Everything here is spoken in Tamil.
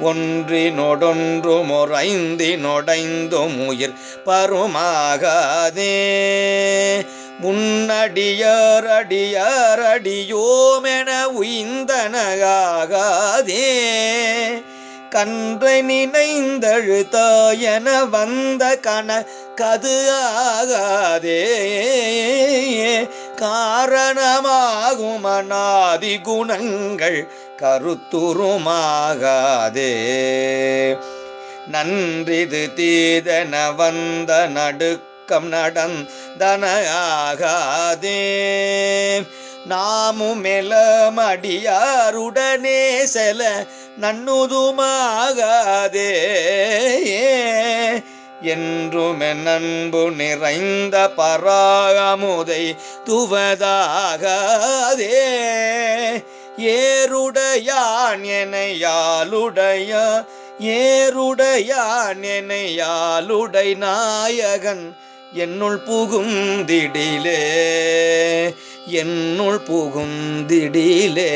ஒன்றினொடொன்று மொரைந்தினொடைந்தும் உயிர் பருமாகாதே. முன்னடியார் அடியார் அடியோமென உய்ந்தனகாதே கன்றை நினைந்தழுத்தாயன வந்த கண கது ஆகாதே. காரணமாகும் அநாதி குணங்கள் கருத்துருமாகாதே. நன்றிது தீதன வந்த நடுக்கம் நடந்தனாகாதே நாமுமெலமடியாருடனே செல நன்னுதுமாகாதே என்றும் நண்பு நிறைந்த பராகமுதை துவதாகாதே. ஏருடையான் என ஏருடையான் என நாயகன் என்னுள் புகுந்திடிலே என்னுள் புகுந்திடிலே